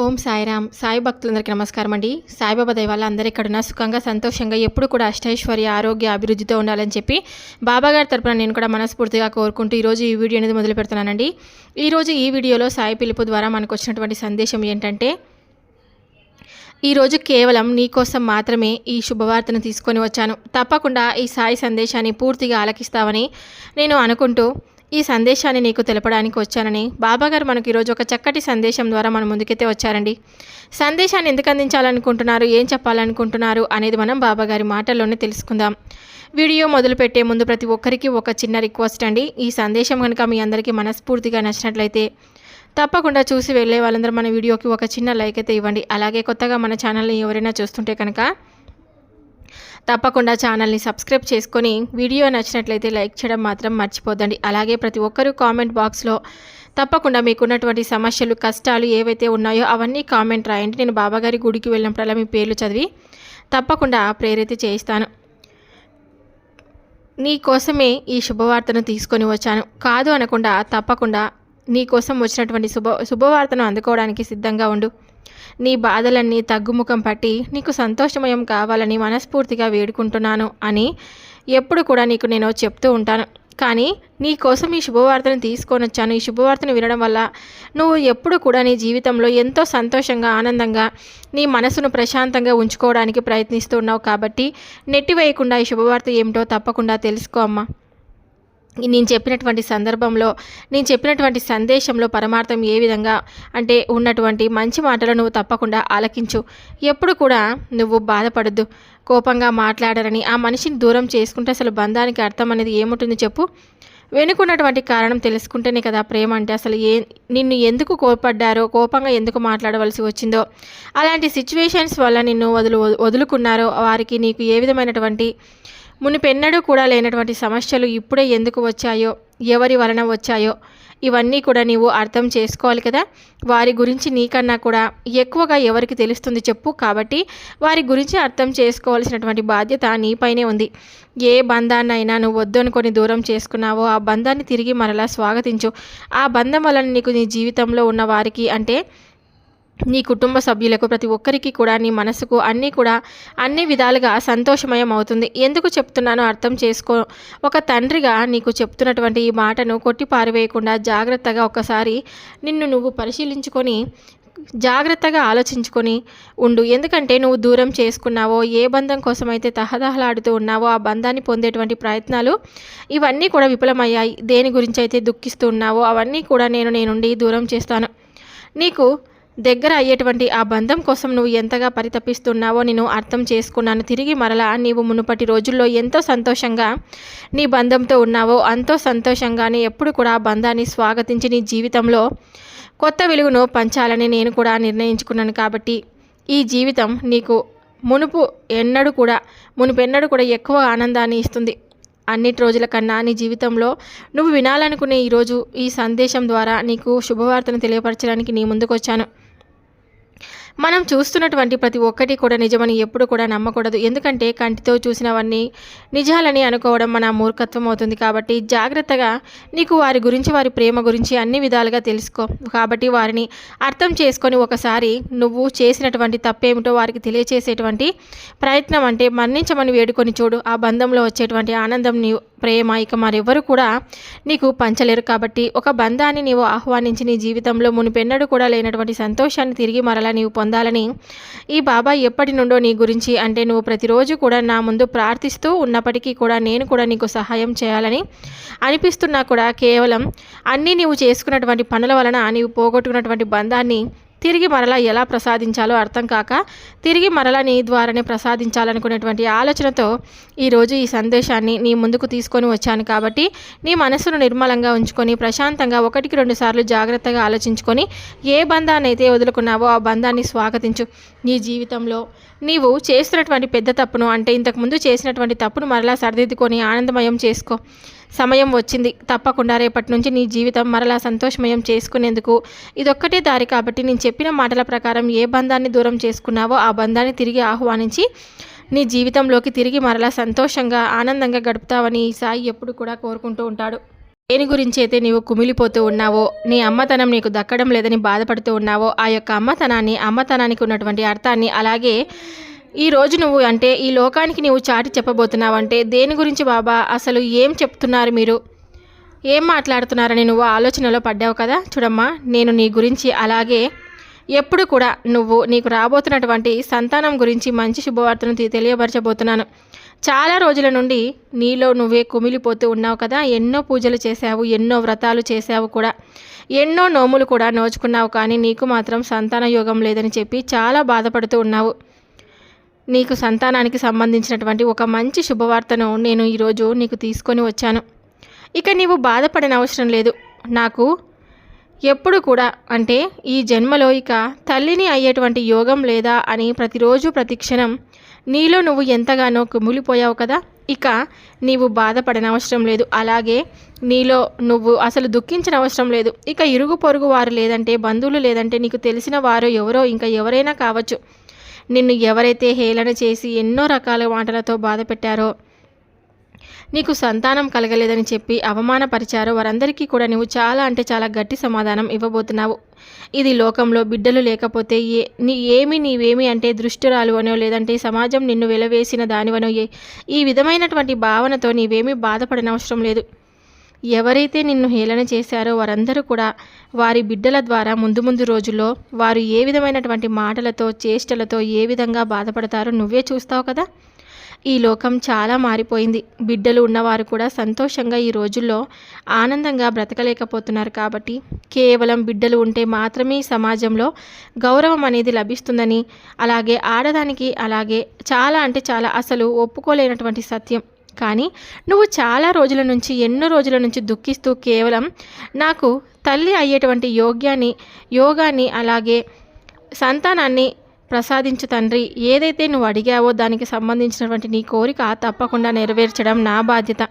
ఓం సాయిరామ్. సాయి భక్తులందరికీ నమస్కారం అండి. సాయిబాబా దయ వల్ల అందరూ ఇక్కడున్న సుఖంగా సంతోషంగా ఎప్పుడు కూడా అష్టైశ్వర్య ఆరోగ్య అభివృద్ధితో ఉండాలని చెప్పి బాబాగారి తరపున నేను కూడా మనస్ఫూర్తిగా కోరుకుంటూ ఈరోజు ఈ వీడియో అనేది మొదలు పెడుతున్నానండి. ఈరోజు ఈ వీడియోలో సాయి పిలుపు ద్వారా మనకు వచ్చినటువంటి సందేశం ఏంటంటే ఈరోజు కేవలం నీకోసం మాత్రమే ఈ శుభవార్తను తీసుకొని వచ్చాను. తప్పకుండా ఈ సాయి సందేశాన్ని పూర్తిగా ఆలకిస్తావని నేను అనుకుంటూ ఈ సందేశాన్ని నీకు తెలపడానికి వచ్చానని బాబాగారు మనకు ఈరోజు ఒక చక్కటి సందేశం ద్వారా మన ముందుకైతే వచ్చారండి. సందేశాన్ని ఎందుకు అందించాలనుకుంటున్నారు ఏం చెప్పాలనుకుంటున్నారు అనేది మనం బాబాగారి మాటల్లోనే తెలుసుకుందాం. వీడియో మొదలుపెట్టే ముందు ప్రతి ఒక్కరికి ఒక చిన్న రిక్వెస్ట్ అండి. ఈ సందేశం కనుక మీ అందరికీ మనస్ఫూర్తిగా నచ్చినట్లయితే తప్పకుండా చూసి వెళ్ళే వాళ్ళందరూ మన వీడియోకి ఒక చిన్న లైక్ అయితే ఇవ్వండి. అలాగే కొత్తగా మన ఛానల్ని ఎవరైనా చూస్తుంటే కనుక తప్పకుండా ఛానల్ని సబ్స్క్రైబ్ చేసుకొని వీడియో నచ్చినట్లయితే లైక్ చేయడం మాత్రం మర్చిపోద్దండి. అలాగే ప్రతి ఒక్కరూ కామెంట్ బాక్స్లో తప్పకుండా మీకున్నటువంటి సమస్యలు కష్టాలు ఏవైతే ఉన్నాయో అవన్నీ కామెంట్ రాయండి. నేను బాబాగారి గుడికి వెళ్ళినప్పుడల్లా మీ పేర్లు చదివి తప్పకుండా ప్రేరిత చేయిస్తాను. నీ కోసమే ఈ శుభవార్తను తీసుకొని వచ్చాను. కాదు అనకుండా తప్పకుండా నీ కోసం వచ్చినటువంటి శుభ శుభవార్తను అందుకోవడానికి సిద్ధంగా ఉండు. నీ బాధలన్నీ తగ్గుముఖం పట్టి నీకు సంతోషమయం కావాలని మనస్ఫూర్తిగా వేడుకుంటున్నాను అని ఎప్పుడు కూడా నీకు నేను చెప్తూ ఉంటాను. కానీ నీ కోసం ఈ శుభవార్తను తీసుకొని వచ్చాను. ఈ శుభవార్తను వినడం వల్ల నువ్వు ఎప్పుడు కూడా నీ జీవితంలో ఎంతో సంతోషంగా ఆనందంగా నీ మనసును ప్రశాంతంగా ఉంచుకోవడానికి ప్రయత్నిస్తున్నావు కాబట్టి నెట్టివేయకుండా ఈ శుభవార్త ఏమిటో తప్పకుండా తెలుసుకో అమ్మా. నేను చెప్పినటువంటి సందర్భంలో నేను చెప్పినటువంటి సందేశంలో పరమార్థం ఏ విధంగా అంటే ఉన్నటువంటి మంచి మాటలు నువ్వు తప్పకుండా ఆలకించు. ఎప్పుడు కూడా నువ్వు బాధపడద్దు. కోపంగా మాట్లాడారని ఆ మనిషిని దూరం చేసుకుంటే అసలు బంధానికి అర్థం అనేది ఏముంటుంది చెప్పు. వెనుకున్నటువంటి కారణం తెలుసుకుంటేనే కదా ప్రేమ అంటే అసలు ఏ నిన్ను ఎందుకు కోపడ్డారో కోపంగా ఎందుకు మాట్లాడవలసి వచ్చిందో. అలాంటి సిచ్యువేషన్స్ వల్ల నిన్ను వదులు వదులుకున్నారో వారికి నీకు ఏ విధమైనటువంటి మునిపెన్నడూ కూడా లేనటువంటి సమస్యలు ఇప్పుడే ఎందుకు వచ్చాయో ఎవరి వలన వచ్చాయో ఇవన్నీ కూడా నీవు అర్థం చేసుకోవాలి కదా. వారి గురించి నీకన్నా కూడా ఎక్కువగా ఎవరికి తెలుస్తుంది చెప్పు. కాబట్టి వారి గురించి అర్థం చేసుకోవాల్సినటువంటి బాధ్యత నీపైనే ఉంది. ఏ బంధాన్నైనా నువ్వు వద్దనుకొని దూరం చేసుకున్నావో ఆ బంధాన్ని తిరిగి మరలా స్వాగతించు. ఆ బంధం వలన నీకు నీ జీవితంలో ఉన్న వారికి అంటే నీ కుటుంబ సభ్యులకు ప్రతి ఒక్కరికి కూడా నీ మనసుకు అన్నీ కూడా అన్ని విధాలుగా సంతోషమయం అవుతుంది ఎందుకు చెప్తున్నానో అర్థం చేసుకో. ఒక తండ్రిగా నీకు చెప్తున్నటువంటి ఈ మాటను కొట్టి పారివేయకుండా జాగ్రత్తగా ఒకసారి నిన్ను నువ్వు పరిశీలించుకొని జాగ్రత్తగా ఆలోచించుకొని ఉండు. ఎందుకంటే నువ్వు దూరం చేసుకున్నావో ఏ బంధం కోసమైతే తహదహలాడుతూ ఉన్నావో ఆ బంధాన్ని పొందేటువంటి ప్రయత్నాలు ఇవన్నీ కూడా విఫలమయ్యాయి. దేని గురించి అయితే దుఃఖిస్తూ ఉన్నావో అవన్నీ కూడా నేను నేనుండి దూరం చేస్తాను. నీకు దగ్గర అయ్యేటువంటి ఆ బంధం కోసం నువ్వు ఎంతగా పరితపిస్తున్నావో నేను అర్థం చేసుకున్నాను. తిరిగి మరలా నీవు మునుపటి రోజుల్లో ఎంతో సంతోషంగా నీ బంధంతో ఉన్నావో అంతో సంతోషంగానే ఎప్పుడు కూడా ఆ బంధాన్ని స్వాగతించి నీ జీవితంలో కొత్త వెలుగును పంచాలని నేను కూడా నిర్ణయించుకున్నాను. కాబట్టి ఈ జీవితం నీకు మునుపు ఎన్నడూ కూడా మునుపెన్నడూ కూడా ఎక్కువ ఆనందాన్ని ఇస్తుంది. అన్నిటి రోజుల కన్నా నీ జీవితంలో నువ్వు వినాలనుకునే ఈరోజు ఈ సందేశం ద్వారా నీకు శుభవార్తను తెలియపరచడానికి నీ ముందుకు వచ్చాను మనం చూస్తున్నటువంటి ప్రతి ఒక్కటి కూడా నిజమని ఎప్పుడు కూడా నమ్మకూడదు. ఎందుకంటే కంటితో చూసినవన్నీ నిజాలని అనుకోవడం మన మూర్ఖత్వం అవుతుంది. కాబట్టి జాగ్రత్తగా నీకు వారి గురించి వారి ప్రేమ గురించి అన్ని విధాలుగా తెలుసుకో. కాబట్టి వారిని అర్థం చేసుకొని ఒకసారి నువ్వు చేసినటువంటి తప్పేమిటో వారికి తెలియచేసేటువంటి ప్రయత్నం అంటే మరణించమని వేడుకొని చూడు. ఆ బంధంలో వచ్చేటువంటి ఆనందం నీ ప్రేమ ఇక మరెవరు కూడా నీకు పంచలేరు. కాబట్టి ఒక బంధాన్ని నీవు ఆహ్వానించి నీ జీవితంలో మునిపెన్నడూ కూడా లేనటువంటి సంతోషాన్ని తిరిగి మరలా నీవు పొందాలని. ఈ బాబా ఎప్పటి నుండో నీ గురించి అంటే నువ్వు ప్రతిరోజు కూడా నా ముందు ప్రార్థిస్తూ ఉన్నప్పటికీ కూడా నేను కూడా నీకు సహాయం చేయాలని అనిపిస్తున్నా కూడా కేవలం అన్నీ నీవు చేసుకున్నటువంటి పనుల వలన నీవు పోగొట్టుకున్నటువంటి బంధాన్ని తిరిగి మరలా ఎలా ప్రసాదించాలో అర్థం కాక తిరిగి మరలా నీ ద్వారానే ప్రసాదించాలనుకునేటువంటి ఆలోచనతో ఈరోజు ఈ సందేశాన్ని నీ ముందుకు తీసుకొని వచ్చాను కాబట్టి నీ మనసును నిర్మలంగా ఉంచుకొని ప్రశాంతంగా ఒకటికి రెండు సార్లు జాగ్రత్తగా ఆలోచించుకొని ఏ బంధాన్ని అయితే వదులుకున్నావో ఆ బంధాన్ని స్వాగతించు. నీ జీవితంలో నీవు చేస్తున్నటువంటి పెద్ద తప్పును అంటే ఇంతకుముందు చేసినటువంటి తప్పును మరలా సరిదిద్దుకొని ఆనందమయం చేసుకో. సమయం వచ్చింది. తప్పకుండా రేపటి నుంచి నీ జీవితం మరలా సంతోషమయం చేసుకునేందుకు. ఇదొక్కటే దారి కాబట్టి నేను చెప్పిన మాటల ప్రకారం ఏ బంధాన్ని దూరం చేసుకున్నావో ఆ బంధాన్ని తిరిగి ఆహ్వానించి నీ జీవితంలోకి తిరిగి మరలా సంతోషంగా ఆనందంగా గడుపుతావని సాయి ఎప్పుడు కూడా కోరుకుంటూ ఉంటాడు. దేని గురించి అయితే నీవు కుమిలిపోతూ ఉన్నావో నీ అమ్మతనం నీకు దక్కడం లేదని బాధపడుతూ ఉన్నావో ఆ యొక్క అమ్మతనాన్ని అమ్మతనానికి ఉన్నటువంటి అర్థాన్ని అలాగే ఈ రోజు నువ్వు అంటే ఈ లోకానికి నీవు చాటి చెప్పబోతున్నావంటే దేని గురించి బాబా? అసలు ఏం చెప్తున్నారు మీరు? ఏం మాట్లాడుతున్నారని నువ్వు ఆలోచనలో పడ్డావు కదా? చూడమ్మా నేను నీ గురించి అలాగే ఎప్పుడు కూడా నువ్వు నీకు రాబోతున్నటువంటి సంతానం గురించి మంచి శుభవార్తను తెలియపరచబోతున్నాను. చాలా రోజుల నుండి నీలో నువ్వే కుమిలిపోతూ ఉన్నావు కదా? ఎన్నో పూజలు చేశావు ఎన్నో వ్రతాలు చేశావు కూడా. ఎన్నో నోములు కూడా నోచుకున్నావు కానీ నీకు మాత్రం సంతాన యోగం లేదని చెప్పి చాలా బాధపడుతూ ఉన్నావు. నీకు సంతానానికి సంబంధించినటువంటి ఒక మంచి శుభవార్తను నేను ఈరోజు నీకు తీసుకొని వచ్చాను. ఇక నీవు బాధపడని అవసరం లేదు. నాకు ఎప్పుడు కూడా అంటే ఈ జన్మలో ఇక తల్లిని అయ్యేటువంటి యోగం లేదా అని ప్రతిరోజు ప్రతి క్షణం నీలో నువ్వు ఎంతగానో కుమిలిపోయావు కదా ఇక నీవు బాధపడనవసరం లేదు. అలాగే నీలో నువ్వు అసలు దుఃఖించిన అవసరం లేదు. ఇక ఇరుగు పొరుగు వారు లేదంటే బంధువులు లేదంటే నీకు తెలిసిన వారు ఎవరో ఇంకా ఎవరైనా కావచ్చు. నిన్ను ఎవరైతే హేళన చేసి ఎన్నో రకాల మాటలతో బాధ పెట్టారో నీకు సంతానం కలగలేదని చెప్పి అవమానపరిచారో వారందరికీ కూడా నువ్వు చాలా అంటే చాలా గట్టి సమాధానం ఇవ్వబోతున్నావు. ఇది లోకంలో బిడ్డలు లేకపోతే ఏ నీ ఏమి నీవేమి అంటే దృష్టిరాలు అనో లేదంటే సమాజం నిన్ను వెలవేసిన దానివనో ఏ ఈ విధమైనటువంటి భావనతో నీవేమీ బాధపడనవసరం లేదు. ఎవరైతే నిన్ను హేళన చేశారో వారందరూ కూడా వారి బిడ్డల ద్వారా ముందు ముందు రోజుల్లో వారు ఏ విధమైనటువంటి మాటలతో చేష్టలతో ఏ విధంగా బాధపడతారో నువ్వే చూస్తావు కదా? ఈ లోకం చాలా మారిపోయింది. బిడ్డలు ఉన్నవారు కూడా సంతోషంగా ఈ రోజుల్లో ఆనందంగా బ్రతకలేకపోతున్నారు కాబట్టి కేవలం బిడ్డలు ఉంటే మాత్రమే సమాజంలో గౌరవం అనేది లభిస్తుందని అలాగే ఆడదానికి అలాగే చాలా అంటే చాలా అసలు ఒప్పుకోలేనటువంటి సత్యం కానీ నువ్వు చాలా రోజుల నుంచి ఎన్నో రోజుల నుంచి దుఃఖిస్తూ కేవలం నాకు తల్లి అయ్యేటువంటి యోగ్యాన్ని యోగాన్ని అలాగే సంతానాన్ని ప్రసాదించు తండ్రి. ఏదైతే నువ్వు అడిగావో దానికి సంబంధించినటువంటి నీ కోరిక తప్పకుండా నెరవేర్చడం నా బాధ్యత.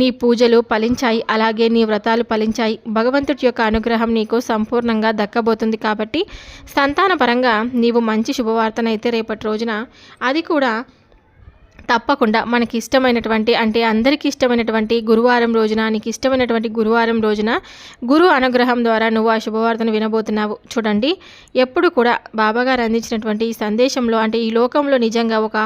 నీ పూజలు ఫలించాయి అలాగే నీ వ్రతాలు ఫలించాయి. భగవంతుడి యొక్క అనుగ్రహం నీకు సంపూర్ణంగా దక్కబోతుంది కాబట్టి సంతానపరంగా నీవు మంచి శుభవార్తనైతే రేపటి రోజున అది కూడా తప్పకుండా మనకి ఇష్టమైనటువంటి అంటే అందరికీ ఇష్టమైనటువంటి గురువారం రోజున నీకు ఇష్టమైనటువంటి గురువారం రోజున గురు అనుగ్రహం ద్వారా నువ్వు ఆ శుభవార్తను వినబోతున్నావు. చూడండి ఎప్పుడు కూడా బాబాగారు అందించినటువంటి ఈ సందేశంలో అంటే ఈ లోకంలో నిజంగా ఒక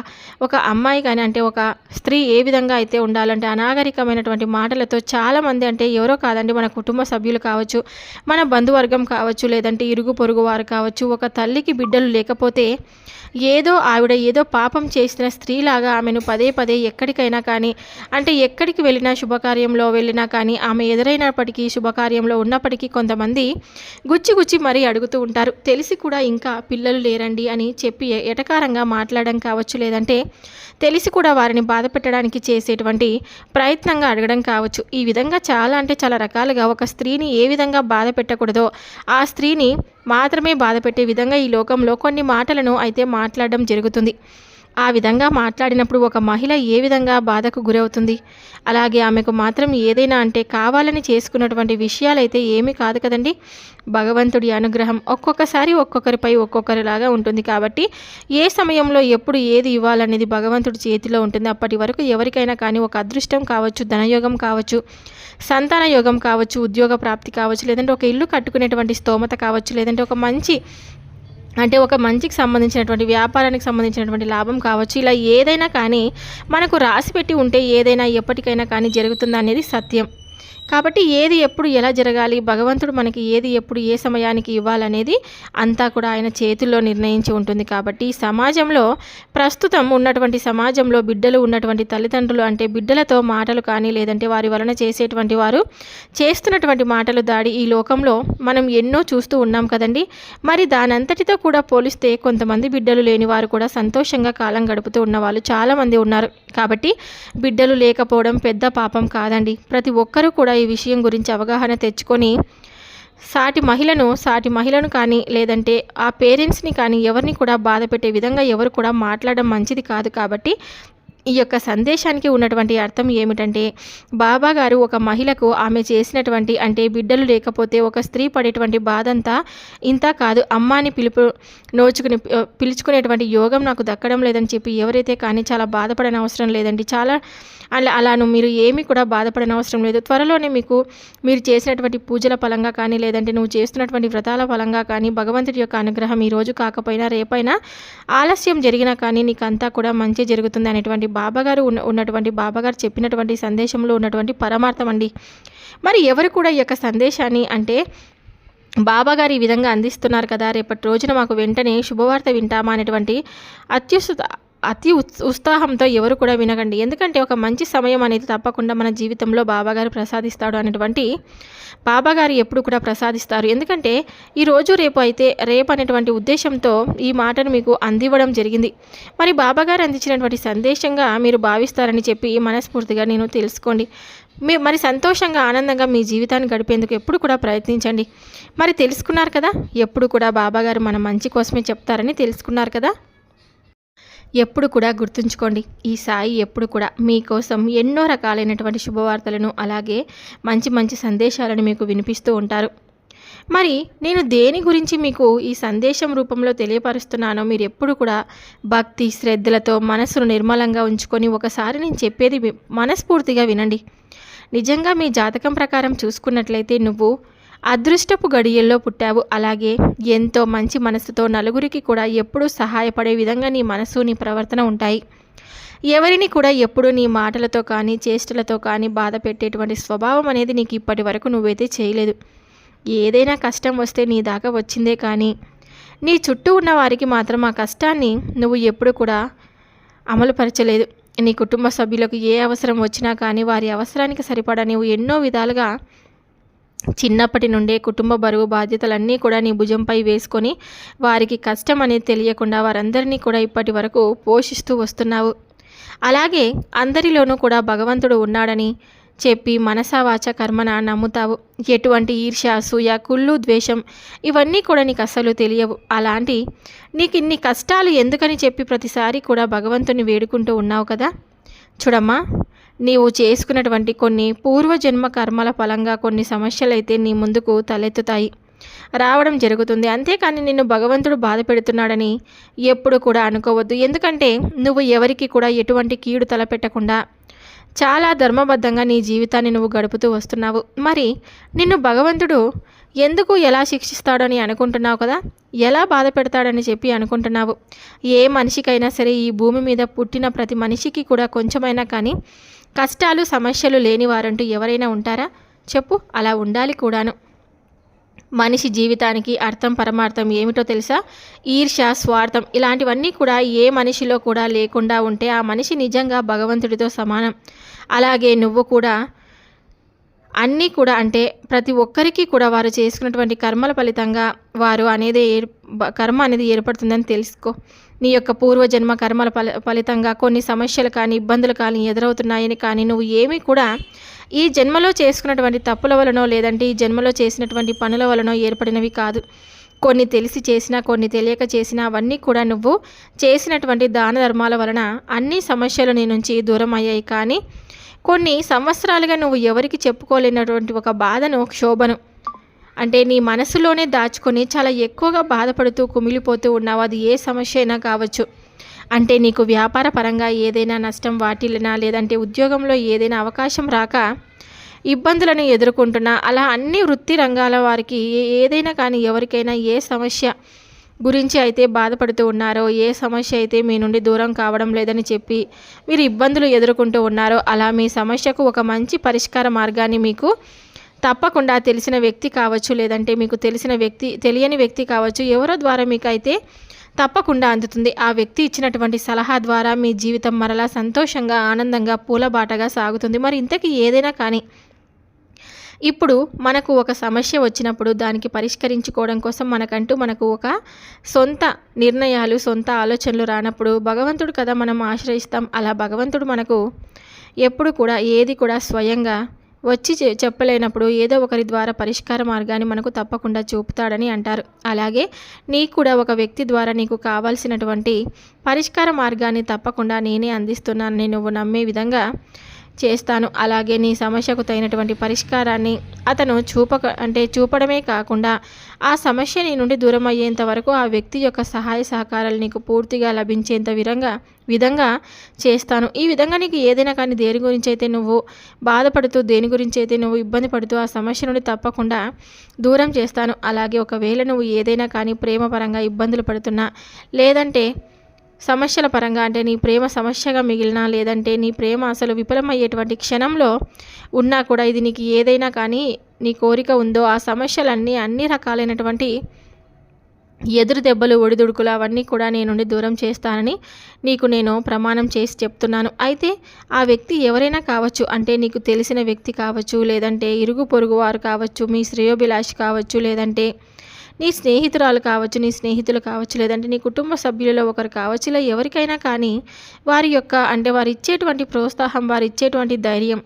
ఒక అమ్మాయి కానీ అంటే ఒక స్త్రీ ఏ విధంగా అయితే ఉండాలంటే అనాగరికమైనటువంటి మాటలతో చాలామంది అంటే ఎవరో కాదండి మన కుటుంబ సభ్యులు కావచ్చు మన బంధువర్గం కావచ్చు లేదంటే ఇరుగు పొరుగు వారు కావచ్చు ఒక తల్లికి బిడ్డలు లేకపోతే ఏదో ఆవిడ ఏదో పాపం చేసిన స్త్రీలాగా ఆమెను పదే పదే ఎక్కడికైనా కానీ అంటే ఎక్కడికి వెళ్ళినా శుభకార్యంలో వెళ్ళినా కానీ ఆమె ఎదురైనప్పటికీ శుభకార్యంలో ఉన్నప్పటికీ కొంతమంది గుచ్చి గుచ్చి మరీ అడుగుతూ ఉంటారు. తెలిసి కూడా ఇంకా పిల్లలు లేరండి అని చెప్పి ఎటకారంగా మాట్లాడడం కావచ్చు లేదంటే తెలిసి కూడా వారిని బాధ పెట్టడానికి చేసేటువంటి ప్రయత్నంగా అడగడం కావచ్చు. ఈ విధంగా చాలా అంటే చాలా రకాలుగా ఒక స్త్రీని ఏ విధంగా బాధ పెట్టకూడదో ఆ స్త్రీని మాత్రమే బాధ పెట్టే విధంగా ఈ లోకంలో కొన్ని మాటలను అయితే మాట్లాడడం జరుగుతుంది. ఆ విధంగా మాట్లాడినప్పుడు ఒక మహిళ ఏ విధంగా బాధకు గురవుతుంది? అలాగే ఆమెకు మాత్రం ఏదైనా అంటే కావాలని చేసుకున్నటువంటి విషయాలైతే ఏమీ కాదు కదండి. భగవంతుడి అనుగ్రహం ఒక్కొక్కసారి ఒక్కొక్కరిపై ఒక్కొక్కరిలాగా ఉంటుంది కాబట్టి ఏ సమయంలో ఎప్పుడు ఏది ఇవ్వాలనేది భగవంతుడి చేతిలో ఉంటుంది. అప్పటి వరకు ఎవరికైనా కానీ ఒక అదృష్టం కావచ్చు ధనయోగం కావచ్చు సంతాన యోగం కావచ్చు ఉద్యోగ ప్రాప్తి కావచ్చు లేదంటే ఒక ఇల్లు కట్టుకునేటువంటి స్తోమత కావచ్చు లేదంటే ఒక మంచి అంటే ఒక మంచికి సంబంధించినటువంటి వ్యాపారానికి సంబంధించినటువంటి లాభం కావచ్చు. ఇలా ఏదైనా కానీ మనకు రాసి పెట్టి ఉంటే ఏదైనా ఎప్పటికైనా కానీ జరుగుతుంది అనేది సత్యం. కాబట్టి ఏది ఎప్పుడు ఎలా జరగాలి భగవంతుడు మనకి ఏది ఎప్పుడు ఏ సమయానికి ఇవ్వాలనేది అంతా కూడా ఆయన చేతుల్లో నిర్ణయించి ఉంటుంది కాబట్టి సమాజంలో ప్రస్తుతం ఉన్నటువంటి సమాజంలో బిడ్డలు ఉన్నటువంటి తల్లిదండ్రులు అంటే బిడ్డలతో మాటలు కానీ లేదంటే వారి వలన చేసేటువంటి వారు చేస్తున్నటువంటి మాటలు దాడి ఈ లోకంలో మనం ఎన్నో చూస్తూ ఉన్నాం కదండి. మరి దానంతటితో కూడా పోలిస్తే కొంతమంది బిడ్డలు లేని వారు కూడా సంతోషంగా కాలం గడుపుతూ ఉన్నవాళ్ళు చాలామంది ఉన్నారు. కాబట్టి బిడ్డలు లేకపోవడం పెద్ద పాపం కాదండి. ప్రతి ఒక్కరూ కూడా ఈ విషయం గురించి అవగాహన తెచ్చుకొని సాటి మహిళను సాటి మహిళను కానీ లేదంటే ఆ పేరెంట్స్ని కానీ ఎవరిని కూడా బాధ పెట్టే విధంగా ఎవరు కూడా మాట్లాడడం మంచిది కాదు కాబట్టి ఈ యొక్క సందేశానికి ఉన్నటువంటి అర్థం ఏమిటంటే బాబా గారు ఒక మహిళకు ఆమె చేసినటువంటి అంటే బిడ్డలు లేకపోతే ఒక స్త్రీ పడేటువంటి బాధ అంతా ఇంత కాదు అమ్మాని పిలుపు నోచుకుని పిలుచుకునేటువంటి యోగం నాకు దక్కడం లేదని చెప్పి ఎవరైతే కానీ చాలా బాధపడని అవసరం లేదండి. చాలా అలా అలాను మీరు ఏమీ కూడా బాధపడనవసరం లేదు. త్వరలోనే మీకు మీరు చేసినటువంటి పూజల ఫలంగా కానీ లేదంటే నువ్వు చేస్తున్నటువంటి వ్రతాల ఫలంగా కానీ భగవంతుడి యొక్క అనుగ్రహం ఈరోజు రోజు కాకపోయినా రేపైనా ఆలస్యం జరిగినా కానీ నీకు అంతా కూడా మంచి జరుగుతుంది అనేటువంటి బాబాగారు ఉన్న ఉన్నటువంటి బాబాగారు చెప్పినటువంటి సందేశంలో ఉన్నటువంటి పరమార్థం అండి. మరి ఎవరు కూడా ఈ యొక్క సందేశాన్ని అంటే బాబాగారు ఈ విధంగా అందిస్తున్నారు కదా రేపటి రోజున మాకు వెంటనే శుభవార్త వింటామా అనేటువంటి అత్యుత అతి ఉత్సాహంతో ఎవరు కూడా వినకండి. ఎందుకంటే ఒక మంచి సమయం అనేది తప్పకుండా మన జీవితంలో బాబాగారు ప్రసాదిస్తాడు అనేటువంటి బాబాగారు ఎప్పుడు కూడా ప్రసాదిస్తారు. ఎందుకంటే ఈ రోజు రేపు అయితే రేపు అనేటువంటి ఉద్దేశంతో ఈ మాటను మీకు అందివ్వడం జరిగింది. మరి బాబాగారు అందించినటువంటి సందేశంగా మీరు భావిస్తారని చెప్పి మనస్ఫూర్తిగా నేను తెలుసుకోండి. మీ మరి సంతోషంగా ఆనందంగా మీ జీవితాన్ని గడిపేందుకు ఎప్పుడు కూడా ప్రయత్నించండి. మరి తెలుసుకున్నారు కదా ఎప్పుడు కూడా బాబాగారు మన మంచి కోసమే చెప్తారని తెలుసుకున్నారు కదా? ఎప్పుడు కూడా గుర్తుంచుకోండి ఈ సాయి ఎప్పుడు కూడా మీకోసం ఎన్నో రకాలైనటువంటి శుభవార్తలను అలాగే మంచి మంచి సందేశాలను మీకు వినిపిస్తూ ఉంటారు. మరి నేను దేని గురించి మీకు ఈ సందేశం రూపంలో తెలియపరుస్తున్నానో మీరు ఎప్పుడు కూడా భక్తి శ్రద్ధలతో మనసును నిర్మలంగా ఉంచుకొని ఒకసారి నేను చెప్పేది వి- మనస్ఫూర్తిగా వినండి. నిజంగా మీ జాతకం ప్రకారం చూసుకున్నట్లయితే నువ్వు అదృష్టపు గడియల్లో పుట్టావు. అలాగే ఎంతో మంచి మనసుతో నలుగురికి కూడా ఎప్పుడూ సహాయపడే విధంగా నీ మనసు నీ ప్రవర్తన ఉంటాయి. ఎవరిని కూడా ఎప్పుడూ నీ మాటలతో కానీ చేష్టలతో కానీ బాధ పెట్టేటువంటి స్వభావం అనేది నీకు ఇప్పటి వరకు నువ్వైతే చేయలేదు. ఏదైనా కష్టం వస్తే నీ దాకా వచ్చిందే కానీ నీ చుట్టూ ఉన్న వారికి మాత్రం ఆ కష్టాన్ని నువ్వు ఎప్పుడు కూడా అమలుపరచలేదు. నీ కుటుంబ సభ్యులకు ఏ అవసరం వచ్చినా కానీ వారి అవసరానికి సరిపడా నీవు ఎన్నో విధాలుగా చిన్నప్పటి నుండే కుటుంబ బరువు బాధ్యతలన్నీ కూడా నీ భుజంపై వేసుకొని వారికి కష్టం అనేది తెలియకుండా వారందరినీ కూడా ఇప్పటి వరకు పోషిస్తూ వస్తున్నావు. అలాగే అందరిలోనూ కూడా భగవంతుడు ఉన్నాడని చెప్పి మనసావాచ కర్మన నమ్ముతావు. ఎటువంటి ఈర్ష్య అసూయ కుళ్ళు ద్వేషం ఇవన్నీ కూడా నీకు అస్సలు తెలియవు. అలాంటి నీకు ఇన్ని కష్టాలు ఎందుకని చెప్పి ప్రతిసారి కూడా భగవంతుని వేడుకుంటూ ఉన్నావు కదా? చూడమ్మా నీవు చేసుకున్నటువంటి కొన్ని పూర్వజన్మ కర్మల ఫలంగా కొన్ని సమస్యలైతే నీ ముందుకు తలెత్తుతాయి. రావడం జరుగుతుంది. అంతేకాని నిన్ను భగవంతుడు బాధ పెడుతున్నాడని ఎప్పుడు కూడా అనుకోవద్దు. ఎందుకంటే నువ్వు ఎవరికి కూడా ఎటువంటి కీడు తలపెట్టకుండా చాలా ధర్మబద్ధంగా నీ జీవితాన్ని నువ్వు గడుపుతూ వస్తున్నావు. మరి నిన్ను భగవంతుడు ఎందుకు ఎలా శిక్షిస్తాడని అనుకుంటున్నావు కదా? ఎలా బాధ పెడతాడని చెప్పి అనుకుంటున్నావు. ఏ మనిషికైనా సరే ఈ భూమి మీద పుట్టిన ప్రతి మనిషికి కూడా కొంచెమైనా కానీ కష్టాలు సమస్యలు లేని వారంటూ ఎవరైనా ఉంటారా? చెప్పు అలా ఉండాలి కూడాను. మనిషి జీవితానికి అర్థం పరమార్థం ఏమిటో తెలుసా? ఈర్ష స్వార్థం ఇలాంటివన్నీ కూడా ఏ మనిషిలో కూడా లేకుండా ఉంటే ఆ మనిషి నిజంగా భగవంతుడితో సమానం. అలాగే నువ్వు కూడా అన్నీ కూడా అంటే ప్రతి ఒక్కరికి కూడా వారు చేసుకున్నటువంటి కర్మల ఫలితంగా వారు అనేది ఏర్ కర్మ అనేది ఏర్పడుతుందని తెలుసుకో. నీ యొక్క పూర్వజన్మ కర్మల ఫల ఫలితంగా కొన్ని సమస్యలు కానీ ఇబ్బందులు కానీ ఎదురవుతున్నాయని కానీ నువ్వు ఏమీ కూడా ఈ జన్మలో చేసుకున్నటువంటి తప్పుల వలనో లేదంటే ఈ జన్మలో చేసినటువంటి పనుల వలనో ఏర్పడినవి కాదు. కొన్ని తెలిసి చేసినా కొన్ని తెలియక చేసినా అవన్నీ కూడా నువ్వు చేసినటువంటి దాన ధర్మాల వలన అన్ని సమస్యలు నీ నుంచి దూరం అయ్యాయి కానీ కొన్ని సంవత్సరాలుగా నువ్వు ఎవరికి చెప్పుకోలేనటువంటి ఒక బాధను క్షోభను అంటే నీ మనసులోనే దాచుకొని చాలా ఎక్కువగా బాధపడుతూ కుమిలిపోతూ ఉన్నావు. అది ఏ సమస్య అయినా కావచ్చు. అంటే నీకు వ్యాపార పరంగా ఏదైనా నష్టం వాటిల్లినా? లేదంటే ఉద్యోగంలో ఏదైనా అవకాశం రాక ఇబ్బందులను ఎదుర్కొంటున్నా? అలా అన్ని వృత్తి రంగాల వారికి ఏ- ఏదైనా కానీ ఎవరికైనా ఏ సమస్య గురించి అయితే బాధపడుతూ ఉన్నారో ఏ సమస్య అయితే మీ నుండి దూరం కావడం లేదని చెప్పి మీరు ఇబ్బందులు ఎదుర్కొంటూ ఉన్నారో. అలా మీ సమస్యకు ఒక మంచి పరిష్కార మార్గాన్ని మీకు తప్పకుండా తెలిసిన వ్యక్తి కావచ్చు లేదంటే మీకు తెలిసిన వ్యక్తి తెలియని వ్యక్తి కావచ్చు ఎవరో ద్వారా మీకు అయితే తప్పకుండా అందుతుంది. ఆ వ్యక్తి ఇచ్చినటువంటి సలహా ద్వారా మీ జీవితం మరలా సంతోషంగా ఆనందంగా పూలబాటగా సాగుతుంది. మరి ఇంతకీ ఏదైనా కానీ ఇప్పుడు మనకు ఒక సమస్య వచ్చినప్పుడు దానికి పరిష్కరించుకోవడం కోసం మనకంటూ మనకు ఒక సొంత నిర్ణయాలు సొంత ఆలోచనలు రానప్పుడు భగవంతుడు కదా మనం ఆశ్రయిస్తాం. అలా భగవంతుడు మనకు ఎప్పుడు కూడా ఏది కూడా స్వయంగా వచ్చి చెప్పలేనప్పుడు ఏదో ఒకరి ద్వారా పరిష్కార మార్గాన్ని మనకు తప్పకుండా చూపుతాడని అంటారు. అలాగే నీకు కూడా ఒక వ్యక్తి ద్వారా నీకు కావాల్సినటువంటి పరిష్కార మార్గాన్ని తప్పకుండా నేనే అందిస్తున్నానని నువ్వు నమ్మే విధంగా చేస్తాను. అలాగే నీ సమస్యకు తగినటువంటి పరిష్కారాన్ని అతను చూపక అంటే చూపడమే కాకుండా ఆ సమస్య నీ నుండి దూరం అయ్యేంత వరకు ఆ వ్యక్తి యొక్క సహాయ సహకారాలు నీకు పూర్తిగా లభించేంత విధంగా విధంగా చేస్తాను. ఈ విధంగా నీకు ఏదైనా కానీ దేని గురించి అయితే నువ్వు బాధపడుతూ దేని గురించి అయితే నువ్వు ఇబ్బంది పడుతూ ఆ సమస్య నుండి తప్పకుండా దూరం చేస్తాను. అలాగే ఒకవేళ నువ్వు ఏదైనా కానీ ప్రేమపరంగా ఇబ్బందులు పడుతున్నా లేదంటే సమస్యల పరంగా అంటే నీ ప్రేమ సమస్యగా మిగిలినా లేదంటే నీ ప్రేమ అసలు విఫలమయ్యేటువంటి క్షణంలో ఉన్నా కూడా ఇది నీకు ఏదైనా కానీ నీ కోరిక ఉందో ఆ సమస్యలన్నీ అన్ని రకాలైనటువంటి ఎదురు దెబ్బలు ఒడిదుడుకులు అవన్నీ కూడా నేను నుండి దూరం చేస్తానని నీకు నేను ప్రమాణం చేసి చెప్తున్నాను. అయితే ఆ వ్యక్తి ఎవరైనా కావచ్చు అంటే నీకు తెలిసిన వ్యక్తి కావచ్చు లేదంటే ఇరుగు పొరుగు వారు కావచ్చు మీ శ్రేయోభిలాష్ కావచ్చు లేదంటే నీ స్నేహితురాలు కావచ్చు నీ స్నేహితులు కావచ్చు లేదంటే నీ కుటుంబ సభ్యులలో ఒకరు కావచ్చు ఇలా ఎవరికైనా కానీ వారి యొక్క అంటే వారు ఇచ్చేటువంటి ప్రోత్సాహం వారు ఇచ్చేటువంటి ధైర్యం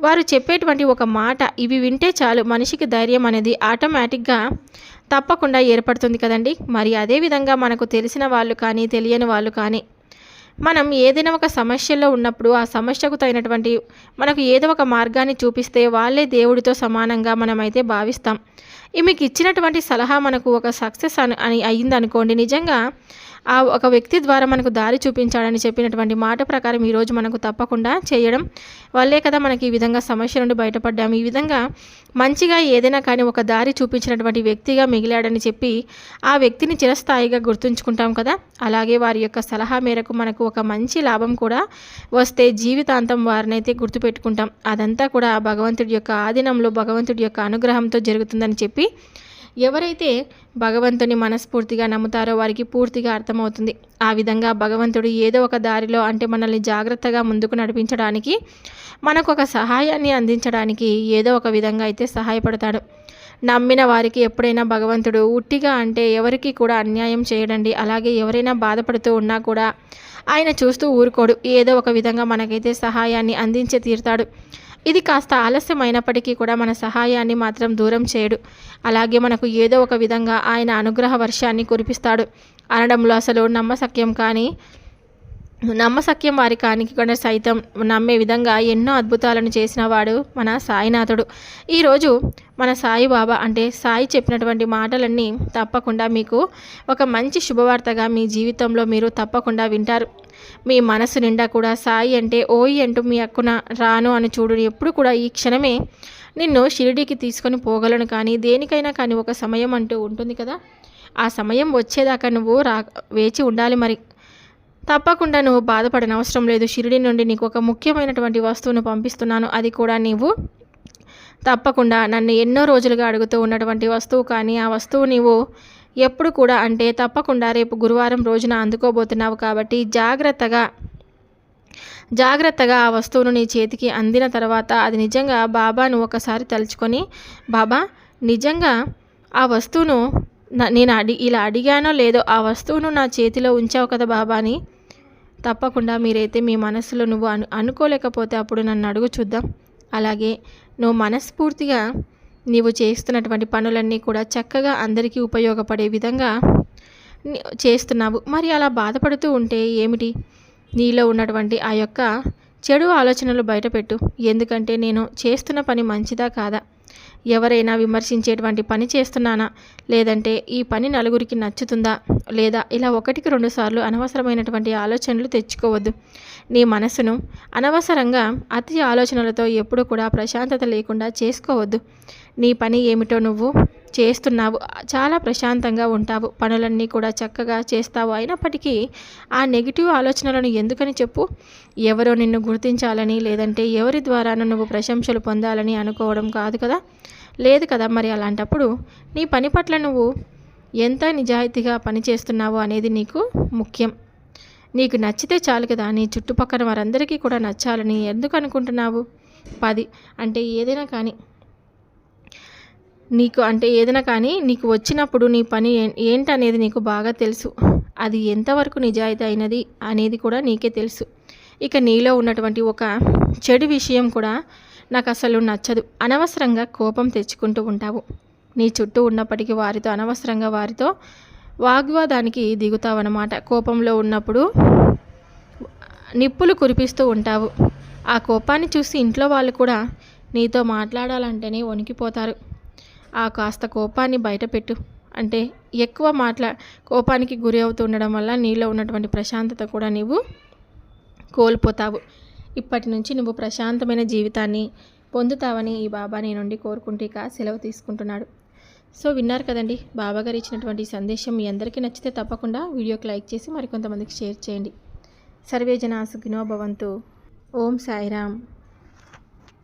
వారు చెప్పేటువంటి ఒక మాట ఇవి వింటే చాలు. మనిషికి ధైర్యం అనేది ఆటోమేటిక్గా తప్పకుండా ఏర్పడుతుంది కదండి. మరి అదేవిధంగా మనకు తెలిసిన వాళ్ళు కానీ తెలియని వాళ్ళు కానీ మనం ఏదైనా ఒక సమస్యలో ఉన్నప్పుడు ఆ సమస్యకు తగినటువంటి మనకు ఏదో ఒక మార్గాన్ని చూపిస్తే వాళ్ళే దేవుడితో సమానంగా మనమైతే భావిస్తాం. ఈ మీకు ఇచ్చినటువంటి సలహా మనకు ఒక సక్సెస్ అని అని అయ్యిందనుకోండి నిజంగా ఆ ఒక వ్యక్తి ద్వారా మనకు దారి చూపించాడని చెప్పినటువంటి మాట ప్రకారం ఈరోజు మనకు తప్పకుండా చేయడం వల్లే కదా మనకి ఈ విధంగా సమస్య నుండి బయటపడ్డాము. ఈ విధంగా మంచిగా ఏదైనా కానీ ఒక దారి చూపించినటువంటి వ్యక్తిగా మిగిలాడని చెప్పి ఆ వ్యక్తిని చిరస్థాయిగా గుర్తుంచుకుంటాం కదా. అలాగే వారి యొక్క సలహా మేరకు మనకు ఒక మంచి లాభం కూడా వస్తే జీవితాంతం వారినైతే గుర్తుపెట్టుకుంటాం. అదంతా కూడా ఆ భగవంతుడి యొక్క ఆధీనంలో భగవంతుడి యొక్క అనుగ్రహంతో జరుగుతుందని చెప్పి ఎవరైతే భగవంతుని మనస్ఫూర్తిగా నమ్ముతారో వారికి పూర్తిగా అర్థమవుతుంది. ఆ విధంగా భగవంతుడు ఏదో ఒక దారిలో అంటే మనల్ని జాగ్రత్తగా ముందుకు నడిపించడానికి మనకు ఒక సహాయాన్ని అందించడానికి ఏదో ఒక విధంగా అయితే సహాయపడతాడు. నమ్మిన వారికి ఎప్పుడైనా భగవంతుడు ఉట్టిగా అంటే ఎవరికి కూడా అన్యాయం చేయడండి అలాగే ఎవరైనా బాధపడుతూ ఉన్నా కూడా ఆయన చూస్తూ ఊరుకోడు. ఏదో ఒక విధంగా మనకైతే సహాయాన్ని అందించే తీరుతాడు. ఇది కాస్త ఆలస్యమైనప్పటికీ కూడా మన సహాయాన్ని మాత్రం దూరం చేయడు. అలాగే మనకు ఏదో ఒక విధంగా ఆయన అనుగ్రహ వర్షాన్ని కురిపిస్తాడు. అనడంలో అసలు నమ్మసక్యం కానీ నమ్మసక్యం వారి కానికి కూడా సైతం నమ్మే విధంగా ఎన్నో అద్భుతాలను చేసిన వాడు మన సాయినాథుడు. ఈరోజు మన సాయిబాబా అంటే సాయి చెప్పినటువంటి మాటలన్నీ తప్పకుండా మీకు ఒక మంచి శుభవార్తగా మీ జీవితంలో మీరు తప్పకుండా వింటారు. మీ మనసు నిండా కూడా సాయి అంటే ఓయి అంటూ మీ అక్కున రాను అని చూడు ఎప్పుడు కూడా ఈ క్షణమే నిన్ను షిరిడీకి తీసుకొని పోగలను కానీ దేనికైనా కానీ ఒక సమయం అంటూ ఉంటుంది కదా. ఆ సమయం వచ్చేదాకా నువ్వు రా వేచి ఉండాలి మరి. తప్పకుండా నువ్వు బాధపడని అవసరం లేదు. షిరిడి నుండి నీకు ఒక ముఖ్యమైనటువంటి వస్తువును పంపిస్తున్నాను. అది కూడా నీవు తప్పకుండా నన్ను ఎన్నో రోజులుగా అడుగుతూ ఉన్నటువంటి వస్తువు కానీ ఆ వస్తువు నీవు ఎప్పుడు కూడా అంటే తప్పకుండా రేపు గురువారం రోజున అందుకోబోతున్నావు కాబట్టి జాగ్రత్తగా జాగ్రత్తగా ఆ వస్తువును నీ చేతికి అందిన తర్వాత అది నిజంగా బాబాను ఒకసారి తలుచుకొని బాబా నిజంగా ఆ వస్తువును నేను అడి ఇలా అడిగానో లేదో ఆ వస్తువును నా చేతిలో ఉంచావు కదా బాబాని తప్పకుండా మీరైతే మీ మనసులో నువ్వు అను అనుకోలేకపోతే అప్పుడు నన్ను అడుగు చూద్దాం. అలాగే నువ్వు మనస్ఫూర్తిగా నీవు చేస్తున్నటువంటి పనులన్నీ కూడా చక్కగా అందరికీ ఉపయోగపడే విధంగా చేస్తున్నావు. మరి అలా బాధపడుతూ ఉంటే ఏమిటి? నీలో ఉన్నటువంటి ఆ యొక్క చెడు ఆలోచనలు బయటపెట్టు. ఎందుకంటే నేను చేస్తున్న పని మంచిదా కాదా? ఎవరైనా విమర్శించేటువంటి పని చేస్తున్నానా? లేదంటే ఈ పని నలుగురికి నచ్చుతుందా? లేదా ఇలా ఒకటికి రెండు సార్లు అనవసరమైనటువంటి ఆలోచనలు తెచ్చుకోవద్దు. నీ మనసును అనవసరంగా అతి ఆలోచనలతో ఎప్పుడు కూడా ప్రశాంతత లేకుండా చేసుకోవద్దు. నీ పని ఏమిటో నువ్వు చేస్తున్నావు. చాలా ప్రశాంతంగా ఉంటావు. పనులన్నీ కూడా చక్కగా చేస్తావు. అయినప్పటికీ ఆ నెగిటివ్ ఆలోచనలను ఎందుకని చెప్పు? ఎవరో నిన్ను గుర్తించాలని లేదంటే ఎవరి ద్వారాను నువ్వు ప్రశంసలు పొందాలని అనుకోవడం కాదు కదా? లేదు కదా మరి అలాంటప్పుడు? నీ పని పట్ల నువ్వు ఎంత నిజాయితీగా పని చేస్తున్నావు అనేది నీకు ముఖ్యం. నీకు నచ్చితే చాలు కదా. నీ చుట్టుపక్కల వారందరికీ కూడా నచ్చాలని ఎందుకు అనుకుంటున్నావు? పది. అంటే ఏదైనా కానీ నీకు అంటే ఏదైనా కానీ నీకు వచ్చినప్పుడు నీ పని ఏంటనేది నీకు బాగా తెలుసు. అది ఎంతవరకు నిజాయితీ అయినది అనేది కూడా నీకే తెలుసు. ఇక నీలో ఉన్నటువంటి ఒక చెడు విషయం కూడా నాకు అసలు నచ్చదు. అనవసరంగా కోపం తెచ్చుకుంటూ ఉంటావు. నీ చుట్టూ ఉన్నప్పటికీ వారితో అనవసరంగా వారితో వాగ్వాదానికి దిగుతావన్నమాట. కోపంలో ఉన్నప్పుడు నిప్పులు కురిపిస్తూ ఉంటావు. ఆ కోపాన్ని చూసి ఇంట్లో వాళ్ళు కూడా నీతో మాట్లాడాలంటేనే వణికిపోతారు. ఆ కాస్త కోపాన్ని బయటపెట్టు అంటే ఎక్కువ మాట్లా కోపానికి గురి అవుతూ ఉండడం వల్ల నీలో ఉన్నటువంటి ప్రశాంతత కూడా నీవు కోల్పోతావు. ఇప్పటి నుంచి నువ్వు ప్రశాంతమైన జీవితాన్ని పొందుతావని ఈ బాబా నీ నుండి కోరుకుంటే ఇక సెలవు తీసుకుంటున్నాడు. సో విన్నారు కదండి బాబాగారు ఇచ్చినటువంటి సందేశం మీ అందరికీ నచ్చితే తప్పకుండా వీడియోకి లైక్ చేసి మరికొంతమందికి షేర్ చేయండి. సర్వేజన సుఖినో భవంతు. ఓం సాయిరామ్.